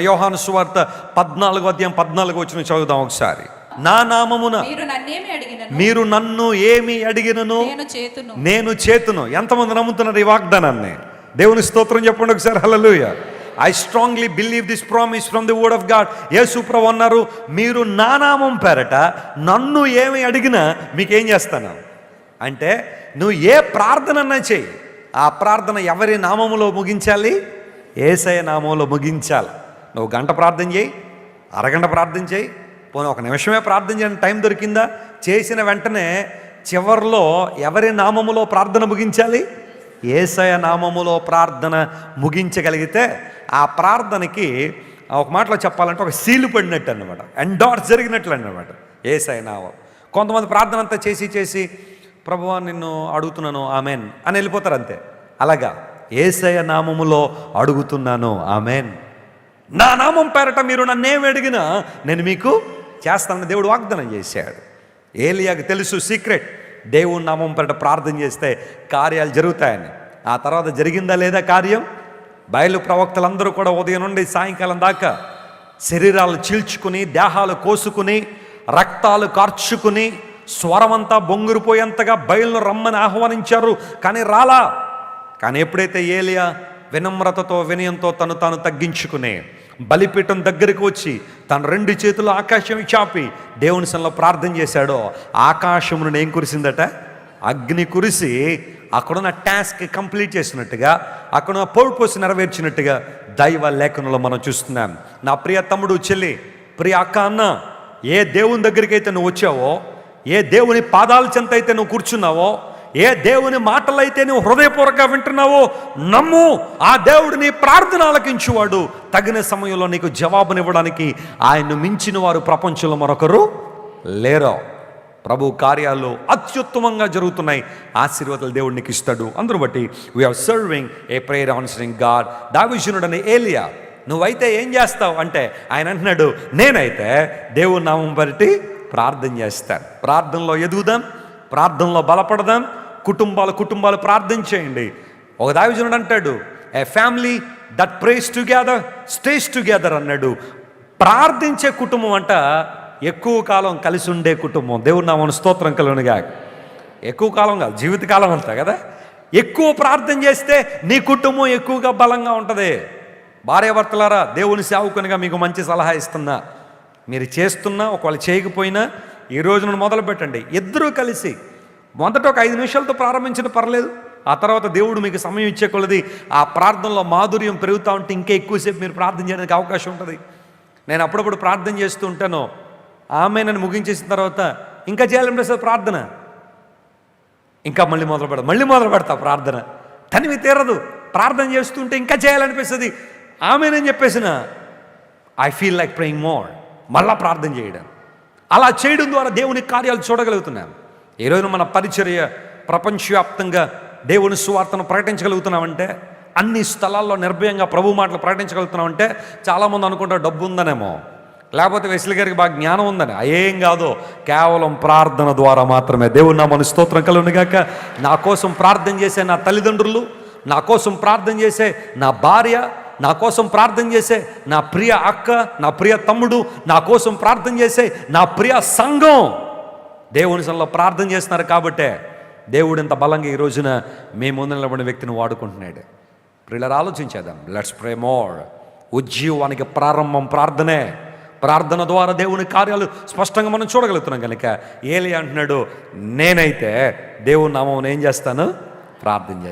యోహాను సువార్త పద్నాలుగు అధ్యాయం పద్నాలుగు వచ్చిన చదువుదాం ఒకసారి. నా నామమున మీరు నన్ను ఏమి అడిగినను? నేను చేతును. నేను చేతును. ఎంతమంది నమ్ముతున్నారు ఈ వాగ్దానాన్ని? దేవుని స్తోత్రం చెప్పండి ఒకసారి. Hallelujah. I strongly believe this promise from the word of God Yesuprabhu అన్నారు మీరు నా నామం పేరట నన్ను ఏమి అడిగినా మీకేం చేస్తాను? అంటే నువ్వు ఏ ప్రార్థన చేయి. ఆ ప్రార్థన ఎవరి నామములో ముగించాలి? ఏసయ నామంలో ముగించాలి. నువ్వు గంట ప్రార్థన చేయి అరగంట ప్రార్థన చేయి పోనీ ఒక నిమిషమే ప్రార్థన చేయని టైం దొరికిందా? చేసిన వెంటనే చివర్లో ఎవరి నామములో ప్రార్థన ముగించాలి? ఏసయ నామములో ప్రార్థన ముగించగలిగితే ఆ ప్రార్థనకి ఒక మాటలో చెప్పాలంటే ఒక సీలు పడినట్టు అనమాట ఎండార్స్ జరిగినట్లు అనమాట ఏసయ నామం. కొంతమంది ప్రార్థన అంతా చేసి చేసి ప్రభువా నిన్ను అడుగుతున్నాను ఆమెన్ అని వెళ్ళిపోతారు అంతే. అలాగా. ఏసయ నామములో అడుగుతున్నాను ఆమెన్. నా నామం పేరట మీరు నన్నేం అడిగినా నేను మీకు చేస్తానని దేవుడు వాగ్దానం చేశాడు. ఏలియాకి తెలుసు సీక్రెట్. దేవుని నామం పేరట ప్రార్థన చేస్తే కార్యాలు జరుగుతాయని. ఆ తర్వాత జరిగిందా లేదా కార్యం? బయలు ప్రవక్తలందరూ కూడా ఉదయం నుండి సాయంకాలం దాకా శరీరాలు చీల్చుకుని దేహాలు కోసుకుని రక్తాలు కార్చుకుని స్వరమంతా బొంగురుపోయేంతగా బయలును రమ్మని ఆహ్వానించారు. కానీ రాలా. కానీ ఎప్పుడైతే ఏలియా వినమ్రతతో వినయంతో తను తాను తగ్గించుకునే బలిపీఠం దగ్గరికి వచ్చి తన రెండు చేతులు ఆకాశం చాపి దేవుని సన్నిలో ప్రార్థన చేశాడో. ఆకాశమును ఏం కురిసిందట అగ్ని కురిసి అక్కడున్న టాస్క్ కంప్లీట్ చేసినట్టుగా అక్కడ పర్పస్ నెరవేర్చినట్టుగా దైవ లేఖనంలో మనం చూస్తున్నాం. నా ప్రియ తమ్ముడు చెల్లి ప్రియ అక్క అన్న ఏ దేవుని దగ్గరికి అయితే నువ్వు వచ్చావో ఏ దేవుని పాదాల చెంత అయితే నువ్వు కూర్చున్నావో ఏ దేవుని మాటలైతే నువ్వు హృదయపూర్వకంగా వింటున్నావో నమ్ము ఆ దేవుడు నీ ప్రార్థన ఆలకించువాడు. తగిన సమయంలో నీకు జవాబునివ్వడానికి ఆయన్ను మించిన వారు ప్రపంచంలో మరొకరు లేరో. ప్రభు కార్యాలు అత్యుత్తమంగా జరుగుతున్నాయి. ఆశీర్వాదాలు దేవుడు నీకు ఇస్తాడు. అందరూ బట్టి we are serving a prayer answering God దావిషునుడని Elijah నువ్వైతే ఏం చేస్తావు? అంటే ఆయన అంటున్నాడు నేనైతే దేవుని నామం బట్టి ప్రార్థన చేస్తాను. ప్రార్థనలో ఎదుగుదాం ప్రార్థనలో బలపడదాం కుటుంబాలు కుటుంబాలు ప్రార్థన చేయండి. ఒక దావిజనుడు అంటాడు a family that prays together stays together అన్నాడు. ప్రార్థించే కుటుంబం అంట ఎక్కువ కాలం కలిసి ఉండే కుటుంబం. దేవుడు నామను స్తోత్రం కలుగునుగా ఎక్కువ కాలం కాదు జీవితకాలం అంతా కదా. ఎక్కువ ప్రార్థన చేస్తే నీ కుటుంబం ఎక్కువగా బలంగా ఉంటుంది. భార్యాభర్తలారా దేవుని సేవకునిగా మీకు మంచి సలహా ఇస్తున్నా. మీరు చేస్తున్నా ఒకవేళ చేయకపోయినా ఈ రోజున మొదలు పెట్టండి ఇద్దరూ కలిసి మొదట ఒక ఐదు నిమిషాలతో ప్రారంభించిన పర్లేదు. ఆ తర్వాత దేవుడు మీకు సమయం ఇచ్చే కొలది ఆ ప్రార్థనలో మాధుర్యం పెరుగుతూ ఉంటే ఇంకా ఎక్కువసేపు మీరు ప్రార్థన చేయడానికి అవకాశం ఉంటుంది. నేను అప్పుడప్పుడు ప్రార్థన చేస్తూ ఉంటాను. ఆమె నన్ను ముగించేసిన తర్వాత ఇంకా చేయాలనిపిస్తుంది ప్రార్థన. ఇంకా మళ్ళీ మొదలు పెడతా మళ్ళీ మొదలు పెడతా ప్రార్థన. తనివి తీరదు. ప్రార్థన చేస్తుంటే ఇంకా చేయాలనిపిస్తుంది. ఆమెనని చెప్పేసిన I feel like praying more మళ్ళా ప్రార్థన చేయడం. అలా చేయడం ద్వారా దేవుని కార్యాలు చూడగలుగుతున్నాను. ఈరోజు మన పరిచర్య ప్రపంచవ్యాప్తంగా దేవుని సువార్తను ప్రకటించగలుగుతున్నామంటే అన్ని స్థలాల్లో నిర్భయంగా ప్రభు మాటలు ప్రకటించగలుగుతున్నామంటే చాలామంది అనుకుంటారు డబ్బు ఉందనేమో. లేకపోతే వెసిలి గారికి బాగా జ్ఞానం ఉందని. ఏం కాదు కేవలం ప్రార్థన ద్వారా మాత్రమే. దేవుడు నా మన స్తోత్రం కలుగునిగాక నా కోసం ప్రార్థన చేసే నా తల్లిదండ్రులు నా కోసం ప్రార్థన చేసే నా భార్య నా కోసం ప్రార్థన చేసే నా ప్రియ అక్క నా ప్రియ తమ్ముడు నా కోసం ప్రార్థన చేసే నా ప్రియ సంఘం. దేవుని సన్నిలో ప్రార్థన చేస్తున్నారు కాబట్టే దేవుడు ఇంత బలంగా ఈ రోజున మీ ముందు నిలబడిన వ్యక్తిని వాడుకుంటున్నాడు. ప్రిల్లర్ ఆలోచించేద్దాం. లెట్స్ ప్రే మోర్ ఉజ్జీవానికి ప్రారంభం ప్రార్థనే. ప్రార్థన ద్వారా దేవుని కార్యాలు స్పష్టంగా మనం చూడగలుగుతున్నాం కనుక. ఏలి అంటున్నాడు నేనైతే దేవుని నామం ఏం చేస్తాను? ప్రార్థన చేస్తాను.